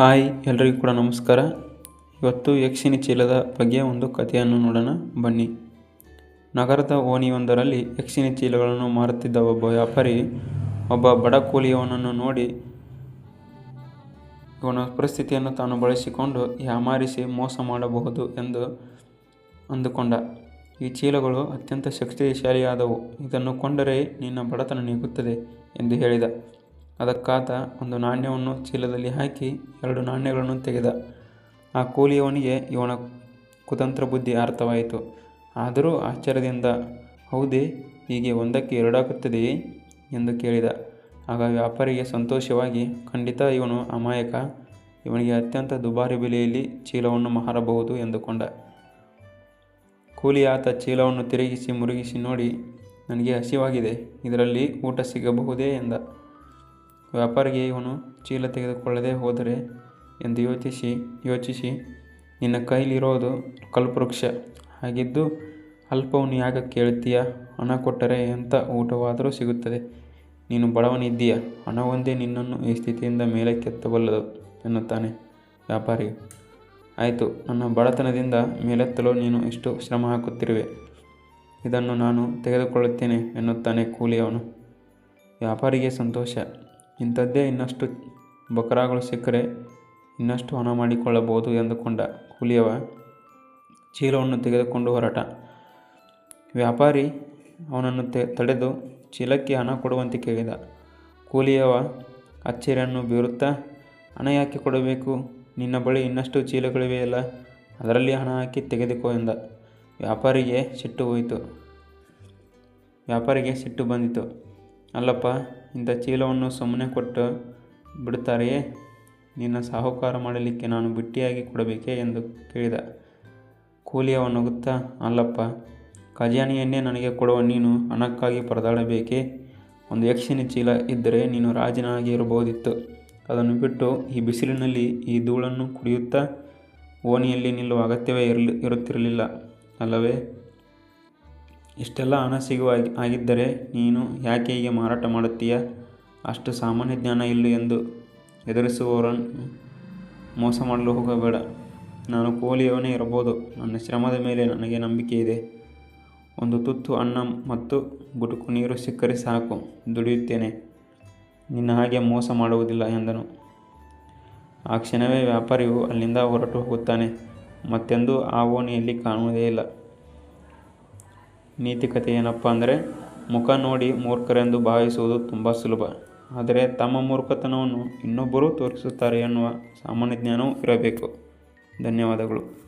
Hi, ಎಲ್ರಿಗೂ ಕೂಡ ನಮಸ್ಕಾರ. ಇವತ್ತು ಯಕ್ಷಿಣಿ ಚೀಲದ ಬಗ್ಗೆ ಒಂದು ಕಥೆಯನ್ನು ನೋಡೋಣ. ಬನ್ನಿ. ನಗರದ ಓಣಿಯೊಂದರಲ್ಲಿ ಯಕ್ಷಿಣಿ ಚೀಲಗಳನ್ನು ಮಾರುತ್ತಿದ್ದ ಒಬ್ಬ ವ್ಯಾಪಾರಿ, ಒಬ್ಬ ಬಡ ಕೂಲಿಯವನನ್ನು ನೋಡಿ ಇವನ ಪರಿಸ್ಥಿತಿಯನ್ನು ತಾನು ಬಳಸಿಕೊಂಡು ಯಾಮಾರಿಸಿ ಮೋಸ ಮಾಡಬಹುದು ಎಂದು ಅಂದುಕೊಂಡ. ಈ ಚೀಲಗಳು ಅತ್ಯಂತ ಶಕ್ತಿಶಾಲಿಯಾದವು. ಇದನ್ನು ಕೊಂಡರೆ ನಿನ್ನ ಬಡತನ ನೀಗುತ್ತದೆ ಎಂದು ಹೇಳಿದ. ಅದಕ್ಕಾತ ಒಂದು ನಾಣ್ಯವನ್ನು ಚೀಲದಲ್ಲಿ ಹಾಕಿ ಎರಡು ನಾಣ್ಯಗಳನ್ನು ತೆಗೆದ. ಆ ಕೂಲಿಯವನಿಗೆ ಇವನ ಕುತಂತ್ರ ಬುದ್ಧಿ ಅರ್ಥವಾಯಿತು. ಆದರೂ ಆಶ್ಚರ್ಯದಿಂದ, ಹೌದೇ, ಹೀಗೆ ಒಂದಕ್ಕೆ ಎರಡಾಗುತ್ತದೆಯೇ? ಎಂದು ಕೇಳಿದ. ಆಗ ವ್ಯಾಪಾರಿಗೆ ಸಂತೋಷವಾಗಿ, ಖಂಡಿತ ಇವನು ಅಮಾಯಕ. ಇವನಿಗೆ ಅತ್ಯಂತ ದುಬಾರಿ ಬೆಲೆಯಲ್ಲಿ ಚೀಲವನ್ನು ಮಾರಬಹುದು ಎಂದುಕೊಂಡ. ಕೂಲಿ ಆತ ಚೀಲವನ್ನು ತಿರುಗಿಸಿ ಮುರುಗಿಸಿ ನೋಡಿ, ನನಗೆ ಹಸಿವಾಗಿದೆ, ಇದರಲ್ಲಿ ಊಟ ಸಿಗಬಹುದೇ? ಎಂದ. ವ್ಯಾಪಾರಿಗೆ ಇವನು ಚೀಲ ತೆಗೆದುಕೊಳ್ಳದೆ ಹೋದರೆ ಎಂದು ಯೋಚಿಸಿ ಯೋಚಿಸಿ, ನಿನ್ನ ಕೈಲಿರೋದು ಕಲ್ಪವೃಕ್ಷ. ಹಾಗಿದ್ದು ಅಲ್ಪವನ್ನು ಯಾಕೆ ಕೇಳ್ತೀಯ ಹಣ ಕೊಟ್ಟರೆ ಎಂಥ ಊಟವಾದರೂ ಸಿಗುತ್ತದೆ. ನೀನು ಬಡವನಿದ್ದೀಯ? ಹಣವೊಂದೇ ನಿನ್ನನ್ನು ಈ ಸ್ಥಿತಿಯಿಂದ ಮೇಲಕ್ಕೆತ್ತಬಲ್ಲದು ಎನ್ನುತ್ತಾನೆ ವ್ಯಾಪಾರಿ ಆಯಿತು, ನನ್ನ ಬಡತನದಿಂದ ಮೇಲೆತ್ತಲು ನೀನು ಇಷ್ಟು ಶ್ರಮ ಹಾಕುತ್ತಿರುವೆ? ಇದನ್ನು ನಾನು ತೆಗೆದುಕೊಳ್ಳುತ್ತೇನೆ ಎನ್ನುತ್ತಾನೆ ಕೂಲಿಯವನು. ವ್ಯಾಪಾರಿಗೆ ಸಂತೋಷ. ಇಂಥದ್ದೇ ಇನ್ನಷ್ಟು ಬಕರಾಗಳು ಸಿಕ್ಕರೆ ಇನ್ನಷ್ಟು ಹಣ ಮಾಡಿಕೊಳ್ಳಬಹುದು ಎಂದುಕೊಂಡ ಕೂಲಿಯವ ಚೀಲವನ್ನು ತೆಗೆದುಕೊಂಡು ಹೊರಟ. ವ್ಯಾಪಾರಿ ಅವನನ್ನು ತಡೆದು ಚೀಲಕ್ಕೆ ಹಣ ಕೊಡುವಂತೆ ಕೇಳಿದ. ಕೂಲಿಯವ ಅಚ್ಚರಿಯನ್ನು ಬೀರುತ್ತಾ, ಹಣ ಯಾಕೆ ಕೊಡಬೇಕು? ನಿನ್ನ ಬಳಿ ಇನ್ನಷ್ಟು ಚೀಲಗಳಿವೆಯಲ್ಲ ಅದರಲ್ಲಿ ಹಣ ಹಾಕಿ ತೆಗೆದುಕೋ ಎಂದ. ವ್ಯಾಪಾರಿಗೆ ಸಿಟ್ಟು ಹೋಯಿತು. ವ್ಯಾಪಾರಿಗೆ ಸಿಟ್ಟು ಬಂದಿತು. ಅಲ್ಲಪ್ಪ, ಇಂಥ ಚೀಲವನ್ನು ಸುಮ್ಮನೆ ಕೊಟ್ಟು ಬಿಡುತ್ತಾರೆಯೇ ನಿನ್ನ ಸಾಹುಕಾರ ಮಾಡಲಿಕ್ಕೆ ನಾನು ಬಿಟ್ಟಿಯಾಗಿ ಕೊಡಬೇಕೇ ಎಂದು ಕೇಳಿದ. ಕೂಲಿಯವ ನಗುತ್ತಾ, ಅಲ್ಲಪ್ಪ, ಖಜಾನೆಯನ್ನೇ ನನಗೆ ಕೊಡುವ ನೀನು ಹಣಕ್ಕಾಗಿ ಪರದಾಡಬೇಕೇ? ಒಂದು ಯಕ್ಷಿಣಿ ಚೀಲ ಇದ್ದರೆ ನೀನು ರಾಜನಾಗಿ ಇರಬಹುದಿತ್ತು. ಅದನ್ನು ಬಿಟ್ಟು ಈ ಬಿಸಿಲಿನಲ್ಲಿ ಈ ಧೂಳನ್ನು ಕುಡಿಯುತ್ತಾ ಓಣಿಯಲ್ಲಿ ನಿಲ್ಲುವ ಅಗತ್ಯವೇ ಇರಲಿ, ಇರುತ್ತಿರಲಿಲ್ಲ. ಅಲ್ಲವೇ? ಇಷ್ಟೆಲ್ಲ ಹಣ ಸಿಗುವ ಆಗಿದ್ದರೆ ನೀನು ಯಾಕೆ ಹೀಗೆ ಮಾರಾಟ ಮಾಡುತ್ತೀಯ? ಅಷ್ಟು ಸಾಮಾನ್ಯ ಜ್ಞಾನ ಇಲ್ಲ ಎಂದು ಎದುರಿಸುವವರನ್ನು ಮೋಸ ಮಾಡಲು ಹೋಗಬೇಡ. ನಾನು ಕೋಲಿಯವನೇ ಇರಬಹುದು. ನನ್ನ ಶ್ರಮದ ಮೇಲೆ ನನಗೆ ನಂಬಿಕೆ ಇದೆ. ಒಂದು ತುತ್ತು ಅನ್ನ ಮತ್ತು ಗುಟುಕು ನೀರು ಸಿಕ್ಕರೆ ಸಾಕು. ದುಡಿಯುತ್ತೇನೆ. ನಿನ್ನ ಹಾಗೆ ಮೋಸ ಮಾಡುವುದಿಲ್ಲ ಎಂದನು. ಆ ಕ್ಷಣವೇ ವ್ಯಾಪಾರಿಯು ಅಲ್ಲಿಂದ ಹೊರಟು ಹೋಗುತ್ತಾನೆ. ಮತ್ತೆಂದೂ ಆ ಓಣಿಯಲ್ಲಿ ಕಾಣುವುದೇ ಇಲ್ಲ. ನೀತಿಕತೆ ಏನಪ್ಪ ಅಂದರೆ ಮುಖ ನೋಡಿ ಮೂರ್ಖರೆಂದು ಭಾವಿಸುವುದು ತುಂಬ ಸುಲಭ. ಆದರೆ ತಮ್ಮ ಮೂರ್ಖತನವನ್ನು ಇನ್ನೊಬ್ಬರು ತೋರಿಸುತ್ತಾರೆ ಎನ್ನುವ ಸಾಮಾನ್ಯ ಜ್ಞಾನವೂ ಇರಬೇಕು. ಧನ್ಯವಾದಗಳು.